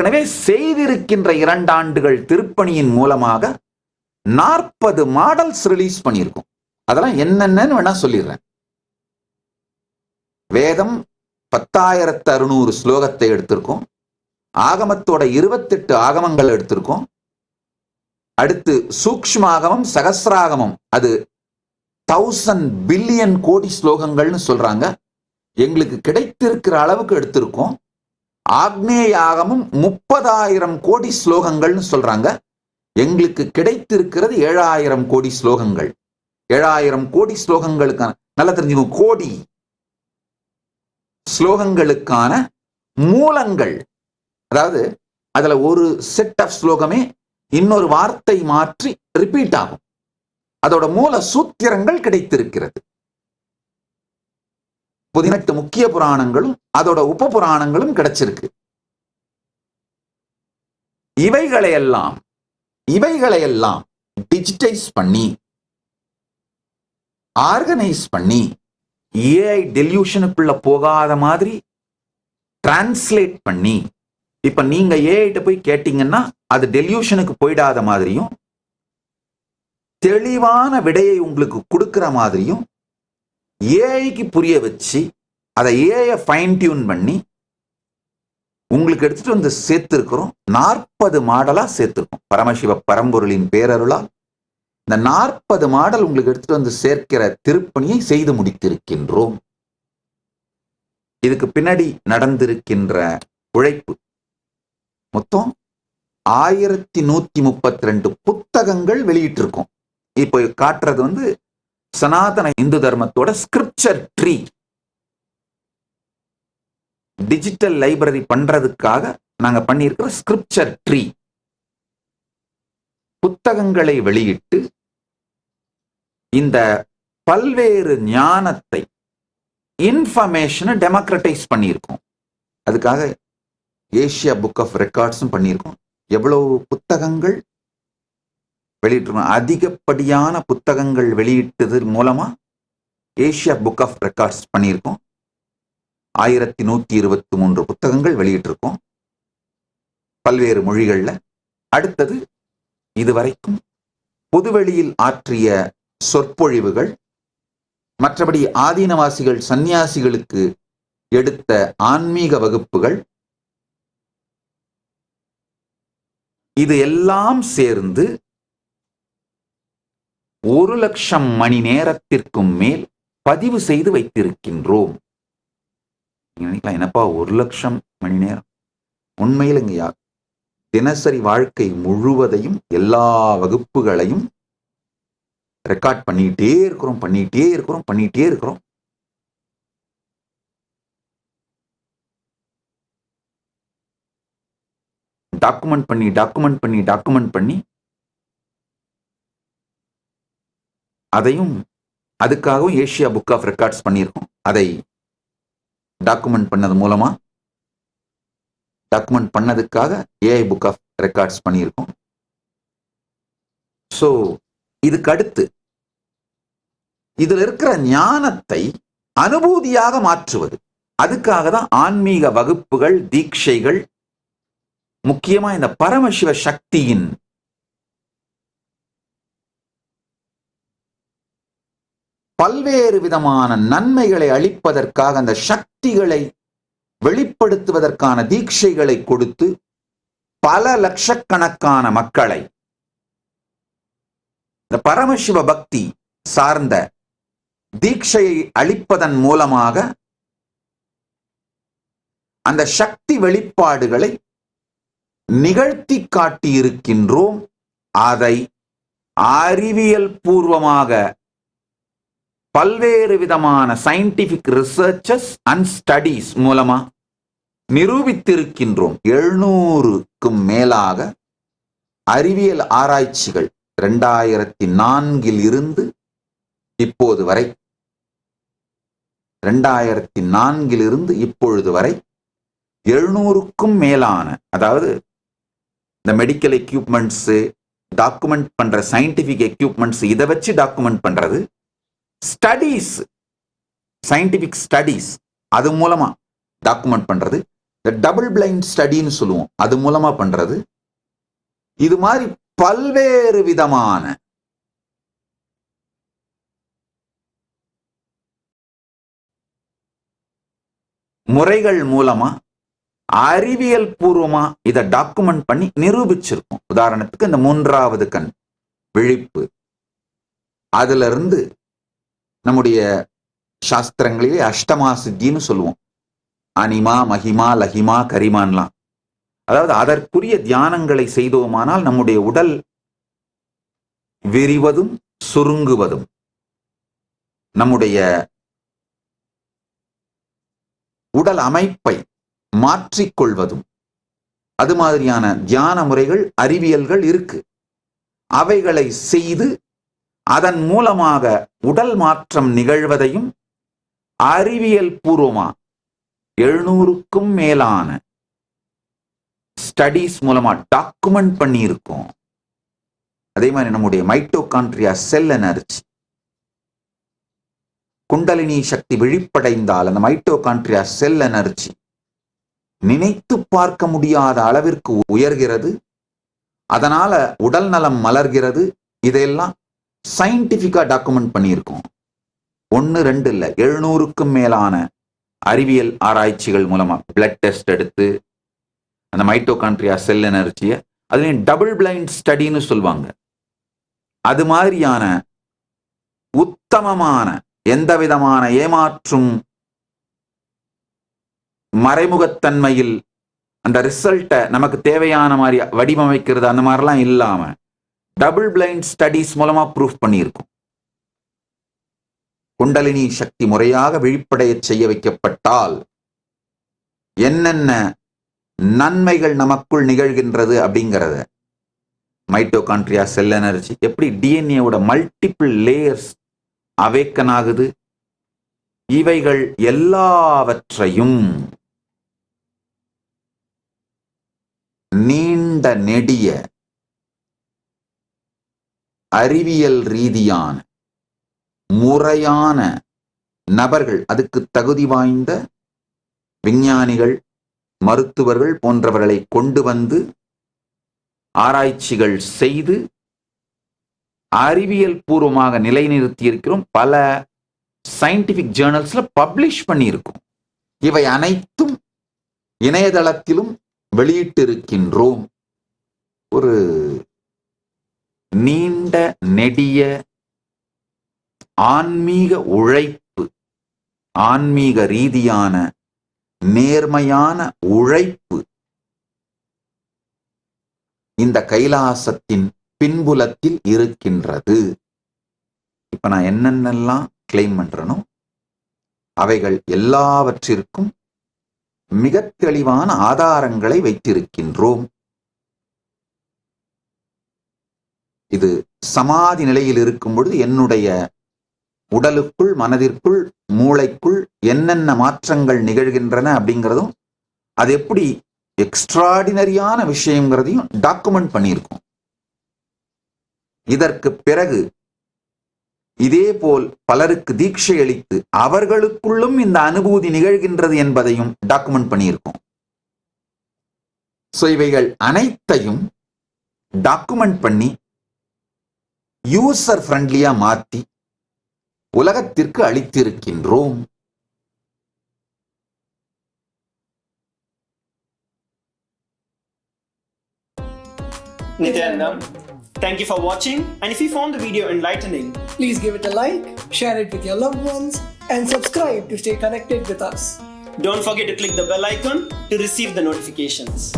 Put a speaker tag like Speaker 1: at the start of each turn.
Speaker 1: ஏற்கனவே செய்திருக்கின்ற இரண்டாண்டுகள் திருப்பணியின் மூலமாக நாற்பது மாடல்ஸ் ரிலீஸ் பண்ணியிருக்கோம். அதெல்லாம் என்னென்னு வேணா சொல்லிடுறேன். வேதம் பத்தாயிரத்து அறுநூறு ஸ்லோகத்தை எடுத்திருக்கோம். ஆகமத்தோட இருபத்தெட்டு ஆகமங்கள் எடுத்திருக்கோம். அடுத்து சூக்ஷ்மாகமம் சகசிராகமம் அது தௌசண்ட் பில்லியன் கோடி ஸ்லோகங்கள்னு சொல்றாங்க. எங்களுக்கு கிடைத்திருக்கிற அளவுக்கு எடுத்திருக்கோம். ஆக்னேயாகமும் முப்பதாயிரம் கோடி ஸ்லோகங்கள்னு சொல்றாங்க. எங்களுக்கு கிடைத்திருக்கிறது ஏழாயிரம் கோடி ஸ்லோகங்கள். ஏழாயிரம் கோடி ஸ்லோகங்களுக்கான நல்லா தெரிஞ்சுக்கோங்க கோடி ஸ்லோகங்களுக்கான மூலங்கள். அதாவது அதுல ஒரு செட் ஆஃப் ஸ்லோகமே இன்னொரு வார்த்தை மாற்றி ரிப்பீட் ஆகும். அதோட மூல சூத்திரங்கள் கிடைத்திருக்கிறது. பதினெட்டு முக்கிய புராணங்களும் அதோட உப புராணங்களும் கிடைச்சிருக்கு. இவைகளையெல்லாம் இவைகளையெல்லாம் டிஜிட்டைஸ் பண்ணி ஆர்கனைஸ் பண்ணி ஏஐ டெல்யூஷனுக்குள்ள போகாத மாதிரி டிரான்ஸ்லேட் பண்ணி இப்ப நீங்க ஏஐட்ட போய் கேட்டீங்கன்னா அது டெல்யூஷனுக்கு போயிடாத மாதிரியும் தெளிவான விடையை உங்களுக்கு கொடுக்கிற மாதிரியும் ஏஐக்கு புரிய வச்சு அதை ஏஐ ஃபைன் டியூன் பண்ணி உங்களுக்கு எடுத்துட்டு வந்து சேர்த்துருக்கிறோம். நாற்பது மாடலா சேர்த்திருக்கோம். பரமசிவ பரம்பொருளின் பேரருளா இந்த நாற்பது மாடல் உங்களுக்கு எடுத்துட்டு வந்து சேர்க்கிற திருப்பணியை செய்து முடித்திருக்கின்றோம். இதுக்கு பின்னாடி நடந்திருக்கின்ற உழைப்பு. மொத்தம் ஆயிரத்தி நூத்தி முப்பத்தி ரெண்டு புத்தகங்கள் வெளியிட்டிருக்கோம். இப்போ காட்டுறது வந்து சனாதன இந்து தர்மத்தோட ஸ்கிரிப்சர் ட்ரீ டிஜிட்டல் லைப்ரரி பண்றதுக்காக நாங்க பண்ணியிருக்கிற ஸ்கிரிப்சர் ட்ரீ புத்தகங்களை வெளியிட்டு இந்த பல்வேறு ஞானத்தை இன்ஃபர்மேஷனை டெமோக்ரட்டைஸ் பண்ணியிருக்கோம். அதுக்காக ஏஷியா புக் ஆஃப் ரெக்கார்ட்ஸும் பண்ணியிருக்கோம். எவ்வளவு புத்தகங்கள் வெளியிட்டிருக்கோம் அதிகப்படியான புத்தகங்கள் வெளியிட்டது மூலமா ஏஷியா புக் ஆஃப் ரெக்கார்ட்ஸ் பண்ணியிருக்கோம். ஆயிரத்தி நூத்தி இருபத்தி மூன்று புத்தகங்கள் வெளியிட்டிருக்கோம். பல்வேறு மொழிகளில். அடுத்தது இதுவரைக்கும் பொதுவெளியில் ஆற்றிய சொற்பொழிவுகள். மற்றபடி ஆதீனவாசிகள் சந்நியாசிகளுக்கு எடுத்த ஆன்மீக வகுப்புகள். இது எல்லாம் சேர்ந்து ஒரு லட்சம் மணி நேரத்திற்கும் மேல் பதிவு செய்து வைத்திருக்கின்றோம். நினைக்கலாம் என்னப்பா ஒரு லட்சம் மணி நேரம்? உண்மையில் இங்க தினசரி வாழ்க்கை முழுவதையும் எல்லா வகுப்புகளையும் ரெக்கார்ட் பண்ணிட்டே இருக்கிறோம் பண்ணிட்டே இருக்கிறோம் பண்ணிட்டே இருக்கிறோம். டாக்குமெண்ட் பண்ணி டாக்குமெண்ட் பண்ணி டாக்குமெண்ட் பண்ணி அதையும் அதுக்காகவும் ஏஷியா புக் ஆஃப் ரெக்கார்ட்ஸ் பண்ணியிருக்கோம். அதை டாக்குமெண்ட் பண்ணது மூலமா டாக்குமெண்ட் பண்ணதுக்காக ஏஐ புக் ஆஃப் ரெக்கார்ட்ஸ் பண்ணியிருக்கோம். ஸோ இதுக்கு அடுத்து இதுல இருக்கிற ஞானத்தை அனுபூதியாக மாற்றுவது. அதுக்காக தான் ஆன்மீக வகுப்புகள் தீட்சைகள் முக்கியமா இந்த பரமசிவ சக்தியின் பல்வேறு விதமான நன்மைகளை அளிப்பதற்காக அந்த சக்திகளை வெளிப்படுத்துவதற்கான தீட்சைகளை கொடுத்து பல லட்சக்கணக்கான மக்களை இந்த பரமசிவ பக்தி சார்ந்த தீட்சையை அளிப்பதன் மூலமாக அந்த சக்தி வெளிப்பாடுகளை நிகழ்த்தி காட்டியிருக்கின்றோம். அதை அறிவியல் பூர்வமாக பல்வேறு விதமான சயின்டிபிக் ரிசர்ச்சஸ் அண்ட் ஸ்டடீஸ் மூலமா நிரூபித்திருக்கின்றோம். எழுநூறுக்கும் மேலாக அறிவியல் ஆராய்ச்சிகள் ரெண்டாயிரத்தி நான்கில் இருந்து இப்போது வரை ரெண்டாயிரத்தி நான்கில் இருந்து இப்பொழுது வரை எழுநூறுக்கும் மேலான அதாவது இந்த மெடிக்கல் எக்யூப்மெண்ட்ஸு டாக்குமெண்ட் பண்ற சயின்டிஃபிக் எக்யூப்மெண்ட்ஸ் இதை வச்சு டாக்குமெண்ட் பண்ணுறது ஸ்டடீஸ் சயின்டிஃபிக் ஸ்டடீஸ் அது மூலமா டாக்குமெண்ட் பண்றது. இந்த டபுள் பிளைண்ட் ஸ்டடின்னு சொல்லுவோம். அது மூலமா பண்றது. இது மாதிரி பல்வேறு விதமான முறைகள் மூலமா அறிவியல் பூர்வமாக இதை டாக்குமெண்ட் பண்ணி நிரூபிச்சிருக்கோம். உதாரணத்துக்கு இந்த மூன்றாவது கண் விழிப்பு. அதுலருந்து நம்முடைய சாஸ்திரங்களிலே அஷ்டமா சித்தின்னு சொல்லுவோம். அனிமா மகிமா லஹிமா கரிமான்லாம். அதாவது அதற்குரிய தியானங்களை செய்தோமானால் நம்முடைய உடல் விரிவதும் சுருங்குவதும். நம்முடைய உடல் அமைப்பை மாற்றிக்கொள்வதும். அது மாதிரியான தியான முறைகள் அறிவியல்கள் இருக்கு. அவைகளை செய்து அதன் மூலமாக உடல் மாற்றம் நிகழ்வதையும் அறிவியல் பூர்வமா எழுநூறுக்கும் மேலான ஸ்டடீஸ் மூலமா டாக்குமெண்ட் பண்ணியிருக்கோம். அதே மாதிரி நம்முடைய mitochondria cell energy kundalini shakti விழிப்படைந்தால் அந்த மைட்டோகான்ட்ரியா செல் எனர்ஜி நினைத்து பார்க்க முடியாத அளவிற்கு உயர்கிறது. அதனால உடல் நலம் மலர்கிறது. இதையெல்லாம் சயின்டிஃபிக்காக டாக்குமெண்ட் பண்ணியிருக்கோம். ஒன்று ரெண்டு இல்லை. எழுநூறுக்கும் மேலான அறிவியல் ஆராய்ச்சிகள் மூலமாக பிளட் டெஸ்ட் எடுத்து அந்த மைட்டோகான்ட்ரியா செல் எனர்ஜியை அதுலேயும் டபுள் பிளைண்ட் ஸ்டடின்னு சொல்லுவாங்க. அது மாதிரியான உத்தமமான எந்த விதமான ஏமாற்றும் மறைமுகத்தன்மையில் அந்த ரிசல்ட்டை நமக்கு தேவையான மாதிரி வடிவமைக்கிறது அந்த மாதிரிலாம் இல்லாமல் டபுள் பிளைண்ட் ஸ்டடிஸ் மூலமா ப்ரூஃப் பண்ணியிருக்கும். குண்டலினி சக்தி முறையாக விழிப்படைய செய்ய வைக்கப்பட்டால் என்னென்ன நன்மைகள் நமக்குள் நிகழ்கின்றது அப்படிங்கிறத மைட்டோகான்ட்ரியா செல் எனர்ஜி எப்படி டிஎன்ஏவோட மல்டிபிள் லேயர்ஸ் அவேக்கன் ஆகுது இவைகள் எல்லாவற்றையும் நீண்ட நெடிய அறிவியல் ரீதியான முறையான நபர்கள் அதுக்கு தகுதி வாய்ந்த விஞ்ஞானிகள் மருத்துவர்கள் போன்றவர்களை கொண்டு வந்து ஆராய்ச்சிகள் செய்து அறிவியல் பூர்வமாக நிலைநிறுத்தி இருக்கிறோம். பல சயின்டிபிக் ஜேர்னல்ஸ்ல பப்ளிஷ் பண்ணியிருக்கோம். இவை அனைத்தும் இணையதளத்திலும் வெளியிட்டிருக்கின்றோம். ஒரு நீண்ட நெடிய ஆன்மீக உழைப்பு ஆன்மீக ரீதியான நேர்மையான உழைப்பு இந்த கைலாசத்தின் பின்புலத்தில் இருக்கின்றது. இப்ப நான் என்னென்னலாம் கிளைம் பண்றனோ அவைகள் எல்லாவற்றிற்கும் மிக தெளிவான ஆதாரங்களை வைத்திருக்கின்றோம். இது சமாதி நிலையில் இருக்கும் பொழுது என்னுடைய உடலுக்குள் மனதிற்குள் மூளைக்குள் என்னென்ன மாற்றங்கள் நிகழ்கின்றன அப்படிங்கிறதும் அது எப்படி எக்ஸ்ட்ராடினரியான விஷயங்கிறதையும் டாக்குமெண்ட் பண்ணியிருக்கோம். இதற்கு பிறகு இதே போல் பலருக்கு தீட்சை அளித்து அவர்களுக்குள்ளும் இந்த அனுபூதி நிகழ்கின்றது என்பதையும் டாக்குமெண்ட் பண்ணியிருக்கோம். ஸோ இவைகள் அனைத்தையும் டாக்குமெண்ட் பண்ணி யூசர் ஃப்ரெண்ட்லியா மாத்தி உலகத்திற்கு அளித்திருக்கின்றோம்
Speaker 2: Nityanandam, thank you for watching. And if you found the video enlightening,
Speaker 3: Please give it a like, share it with your loved ones, and subscribe to stay connected with us.
Speaker 2: don't forget to click the bell icon to receive the notifications.